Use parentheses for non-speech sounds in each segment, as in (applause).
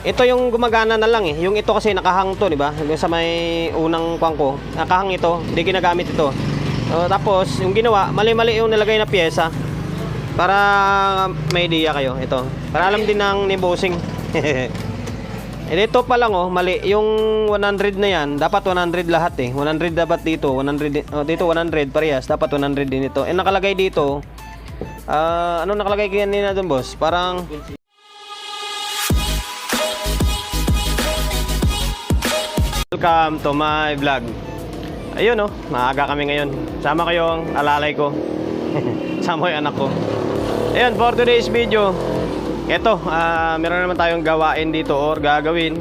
Ito yung gumagana na lang eh. Yung ito kasi nakahang to, di ba? Sa may unang kwang ko. Nakahang ito. Hindi ginagamit ito. Oh, tapos, yung ginawa, mali-mali yung nilagay na pyesa. Para may idea kayo. Ito. Para alam din ng ni bossing. (laughs) Eh, dito pa lang oh, mali. Yung 100 na yan, dapat 100 lahat eh. 100 dapat dito. 100, di- oh, dito 100 parehas. Dapat 100 din ito. Eh, nakalagay dito. Ah, ano nakalagay kanina doon, boss? Parang Welcome to my vlog. Ayun oh, maaga kami ngayon. Sama ko yung alalay ko. (laughs) Sama yung anak ko. Ayun, for today's video, eto, ah, meron naman tayong gawain dito or gagawin.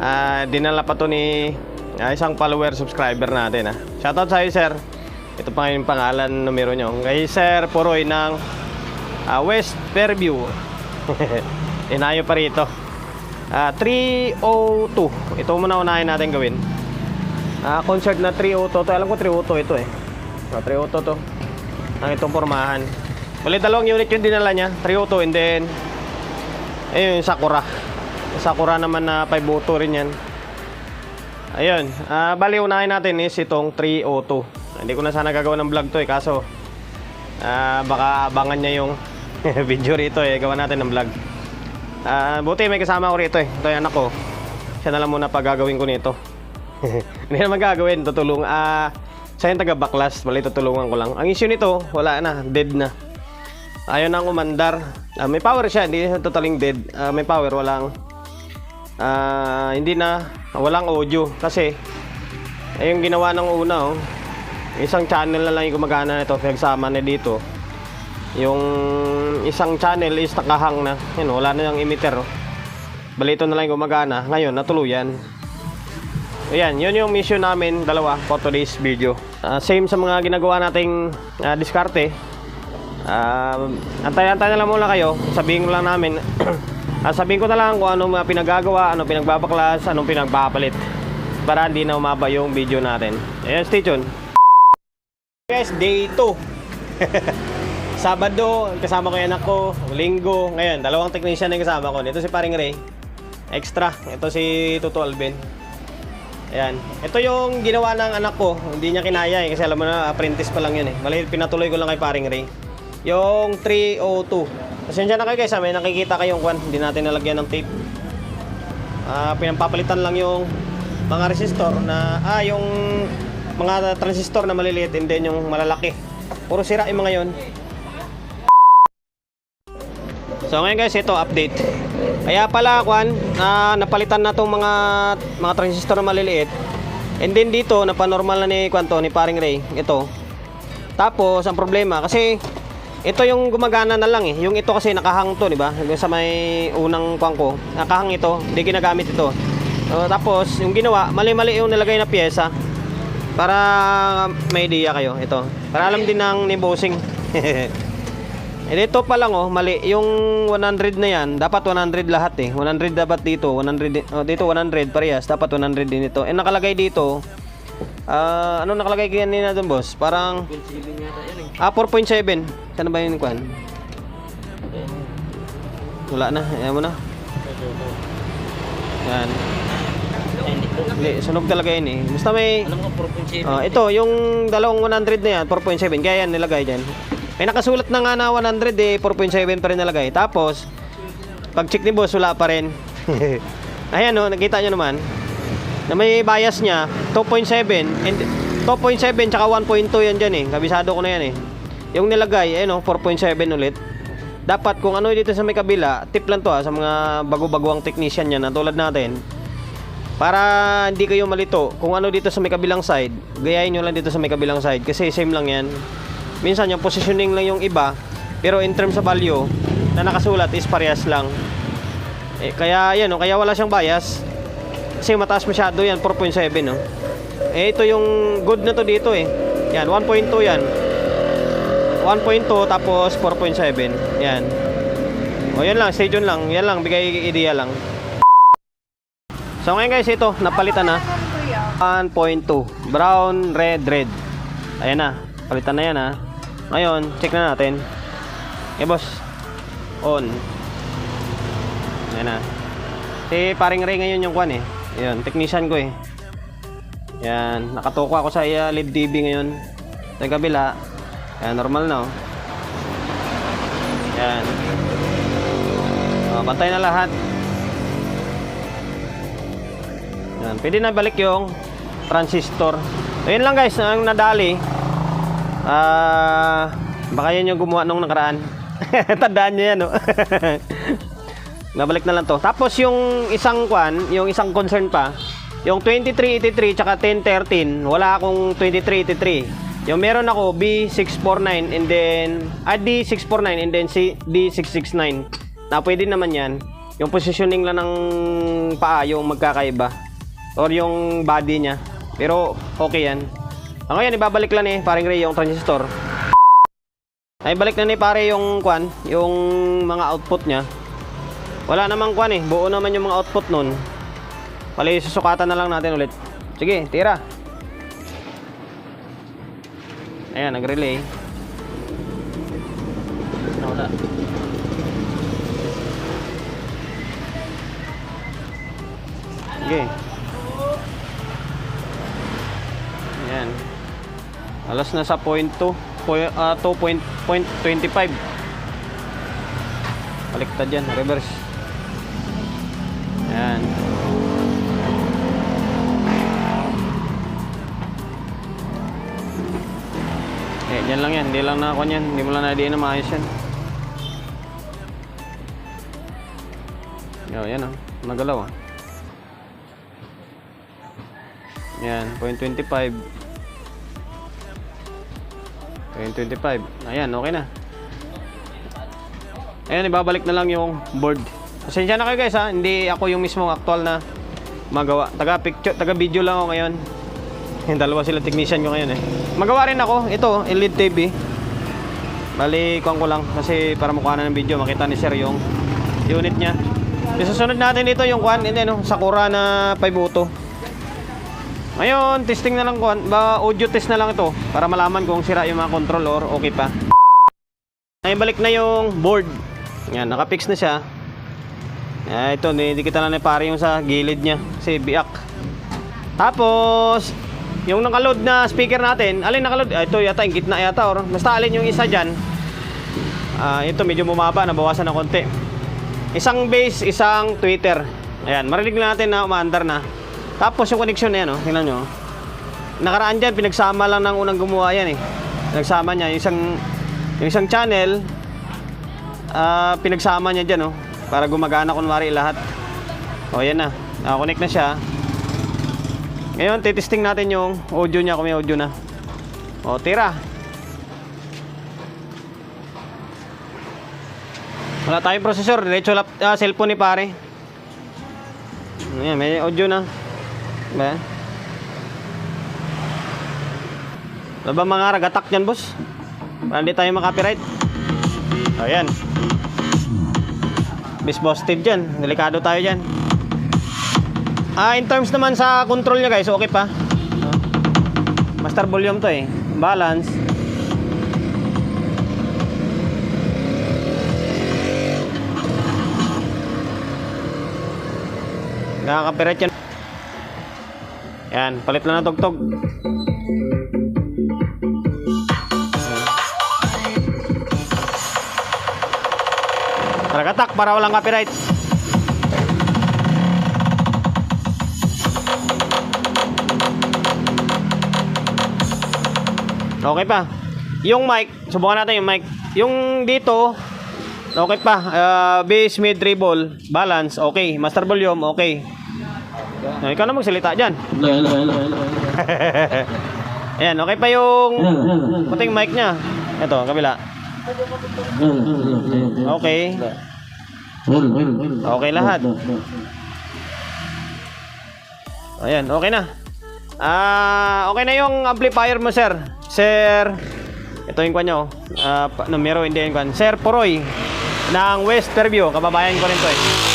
Ah, dinala pa to ni ah, isang follower subscriber natin ah. Shoutout sa iyo, sir. Ito pa yung pangalan numero nyo. Kay Sir Poroy ng ah, West Fairview. (laughs) Inayo pa rito. Ah, 302. Ito muna unahin natin gawin. Ah, concert na 302. To, alam ko 302 ito eh. Ah, 302 to. Ang itong pormahan. Bali dalawang unit yung dinala niya, 302 and then ayun yung Sakura. Sakura naman na 502 rin yan. Ayun, ah bali unahin natin is itong 302. Hindi ko na sana gagawa ng vlog to eh kaso ah baka abangan niya yung (laughs) video rito eh gawa natin ng vlog. Ah, buti may kasama ko rito eh. Ito yung anak ko. Siya na lang muna pag gagawin ko nito. (laughs) Hindi naman gagawin, tutulong. Ah, siya yung taga baklas, bali tutulungan ko lang. Ang issue nito, wala na, dead na. Ayaw na umandar. Ah, may power siya, hindi siya totaling dead. Ah, may power, walang ah, hindi na walang audio kasi ay yung ginawa ng una oh. Isang channel na lang yung gumagana nito, pinagsama na dito. Yung isang channel is nakahang na. Yan, wala na yung emitter. Oh. Balito na lang gumagana. Ngayon, natuluyan. Ayan, yun yung mission namin, dalawa, for today's video. Ah, same sa mga ginagawa nating ah, diskarte. Um, antay-antay na lang muna kayo. Sabihin ko lang namin. (clears throat) ah, sabihin ko na lang kung ano mga pinagagawa, ano pinagbabaklas, anong pinagpapalit. Para hindi na umaba yung video natin. Ayan, stay tuned. Guys, day 2. (laughs) Sabado, kasama ko yung anak ko. Linggo, ngayon, dalawang technician na yung kasama ko. Ito si Paring Ray. Extra. Ito si Tuto Alvin. Ayan. Ito yung ginawa ng anak ko. Hindi niya kinaya eh. Kasi alam mo na, apprentice pa lang yun eh. Mali, pinatuloy ko lang kay Paring Ray. Yung 302. Pasensya na kayo guys, may nakikita kayong kwan. Hindi natin nalagyan ng tape. Ah, pinampapalitan lang yung mga resistor na, ah, yung mga transistor na maliliit and then yung malalaki. Puro sira yung mga yon. So ngayon guys, ito update. Kaya pala kwan, na napalitan na tong mga mga transistor na maliliit. And then dito, napanormal na ni kwanto ni Paring Ray. Ito. Tapos ang problema kasi ito yung gumagana na lang eh. Yung ito kasi nakahang to, di ba? Yung Sa may unang kwang ko, nakahang ito, hindi ginagamit ito. So, tapos yung ginawa, mali-mali yung nilagay na pyesa. Para may idea kayo, ito. Para alam din ng ni bossing. (laughs) Eh dito pa lang oh, mali. Yung 100 na yan, dapat 100 lahat eh. 100 dapat dito, 100 di- oh, dito 100 parehas, dapat 100 din ito. Eh nakalagay dito, ah ano nakalagay kanina doon boss? Parang Ah, 4.7. Saan ba yun kwan? Wala na, ayan mo na. Yan. Hindi, sunog talaga yun eh. Basta may... Alam mo, 4.7. Ah, ito, yung dalawang 100 na yan, 4.7. Kaya yan nilagay dyan. May nakasulat na nga na 100 eh, 4.7 pa rin nalagay. Tapos, pag check ni boss, wala pa rin. (laughs) Ayan no, nakita nyo naman. Na may bias niya, 2.7. And 2.7 tsaka 1.2 yan dyan eh. Kabisado ko na yan eh. Yung nilagay, eh no, 4.7 ulit. Dapat kung ano dito sa may kabila, tip lang to ha, sa mga bago-baguang technician yan na tulad natin. Para hindi kayo malito, kung ano dito sa may kabilang side, gayahin nyo lang dito sa may kabilang side kasi same lang yan. Minsan yung positioning lang yung iba, pero in terms of value na nakasulat is parehas lang. Eh, kaya yan, no, kaya wala siyang bias. Kasi mataas masyado yan, 4.7 no. Eh ito yung good na to dito eh. Yan, 1.2 yan. 1.2 tapos 4.7. Yan. O yan lang, stay tuned lang. Yan lang, bigay idea lang. So ngayon guys, ito, napalitan na. 1.2. Brown, red, red. Ayan na. Palitan na yan ha. Ngayon, check na natin. Eh boss. On. Ayan na. Si paring Ray ngayon yung kwan eh. Ayun, technician ko eh. Yan, nakatuko ako sa uh, LED TV ngayon. Sa kabila. Yan, normal na oh. Yan. Oh, pantay na lahat. Yan, pwede na balik yung transistor. Ayun lang guys, ang nadali. Ah, baka yun yung gumawa nung nakaraan. (laughs) Tandaan niyo yan, no? (laughs) Nabalik na lang to. Tapos yung isang kwan, yung isang concern pa, yung 2383 tsaka 1013, wala akong 2383. Yung meron ako B649 and then ah, D649 and then C, D669. Na pwede naman yan. Yung positioning lang ng paa yung magkakaiba or yung body niya. Pero okay yan. Ah, ngayon ibabalik lang eh, paring Ray yung transistor. Ay balik na ni pare yung kwan, yung mga output niya. Wala namang kwan eh, buo naman yung mga output nun. Pali susukatan na lang natin ulit. Sige, tira. Ayan, nag-relay. Wala. Sige. Ayan. Alas na sa point 2. Point, ah, 2.25. Baliktad yan, reverse. Ayan. Eh, dyan lang yan. Hindi lang na ako yan. Hindi mo lang na-diin na maayos yan. Yo, yan oh. Nagalaw ah. Yan, 0.25. 0.25. Ayan, okay na. Ayan, ibabalik na lang yung board. Pasensya na kayo guys ha, hindi ako yung mismong actual na magawa. Taga picture, taga video lang ako ngayon. Yung dalawa sila technician ko ngayon eh. Magawa rin ako, ito, LED TV. Bali, kuhan ko lang kasi para mukha na ng video, makita ni sir yung unit niya. Yung susunod natin dito yung kuhan, hindi no, Sakura na 5 auto. Ngayon, testing na lang kuhan, ba audio test na lang ito para malaman kung sira yung mga control or okay pa. Ngayon balik na yung board. Yan, nakapix na siya. Ah, ito, kita na pare yung sa gilid niya. Kasi biak. Tapos, yung nakaload na speaker natin, alin nakaload? Ah, ito yata, yung gitna yata. Or, basta alin yung isa dyan. Ah, ito, medyo bumaba, nabawasan na konti. Isang base, isang tweeter. Ayan, marinig na natin na umaandar na. Tapos yung connection na yan, oh, tingnan nyo. Nakaraan dyan, pinagsama lang ng unang gumawa yan eh. Pinagsama niya, yung isang, yung isang channel, ah, pinagsama niya dyan, oh, para gumagana kunwari lahat. O, yan na. Nakakonect na siya. Ngayon, titesting natin yung audio niya kung may audio na. O, tira. Wala tayong processor. Diretso lap, ah, cellphone ni pare. Ayan, may audio na. Ba? Wala ba mga ragatak dyan, boss? Para hindi tayo makapiright. O, yan. Bis busted dyan. Delikado tayo dyan. Ah, in terms naman sa control niya guys, okay pa. Master volume to eh. Balance. Nakakapirat yan. Yan, palit lang ng tugtog. Ragatak para walang copyright. Okay pa. Yung mic, subukan natin yung mic. Yung dito, okay pa. Uh, bass, mid, treble, balance, okay. Master volume, okay. Uh, ikaw na magsalita dyan. (laughs) Ayan, okay pa yung puting mic niya. Ito, kabila. Okay. Okay lahat. Ayan, okay na. Ah, okay na yung amplifier mo, sir. Sir, ito yung kanya, oh. Ah, pa- numero, hindi yung kwan. Sir Poroy, ng West Fairview. Kababayan ko rin to, eh.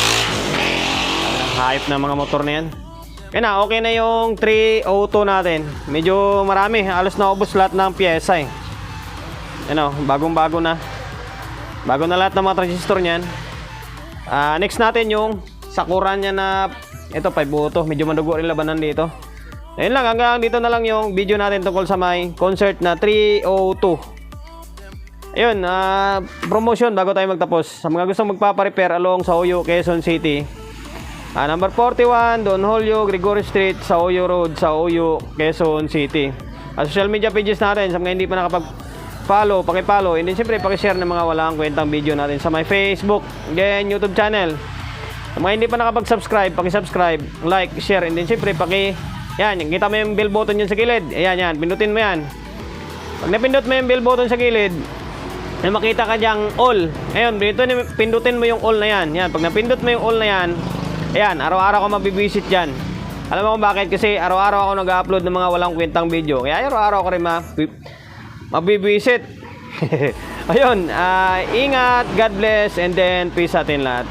Hype na mga motor na yan. Kaya na, okay na yung 302 natin. Medyo marami. Halos naubos lahat ng pyesa, eh. Ano, bagong-bago na. Bago na lahat ng mga transistor niyan. Ah, next natin yung sakuran niya na ito 5 buto. Medyo madugo rin labanan dito. Ayun lang, hanggang dito na lang yung video natin tungkol sa may concert na 302. Ayun, ah, promotion bago tayo magtapos. Sa mga gustong magpapa-repair along sa Oyo, Quezon City. Ah, number 41, Don Julio, Gregory Street, sa Oyo Road, sa Oyo, Quezon City. Ah, social media pages natin, sa mga hindi pa nakapag-follow, paki-follow, and then siyempre paki-share ng mga walang kwentang video natin sa my Facebook, then YouTube channel. Sa mga hindi pa nakapag-subscribe, paki-subscribe, like, share, and then siyempre paki yan, kita mo yung bell button yun sa gilid. Ayan, yan, pindutin mo yan. Pag napindot mo yung bell button sa gilid, may makita ka diyang all. Pindutin, pindutin mo yung all na yan. Yan, pag napindot mo yung all na yan, ayan, araw-araw ko mabibisit dyan. Alam mo kung bakit? Kasi araw-araw ako nag-upload ng mga walang kwentang video. Kaya araw-araw ko rin ma mabibisit. (laughs) Ayun, ah, ingat, God bless, and then peace sa atin lahat.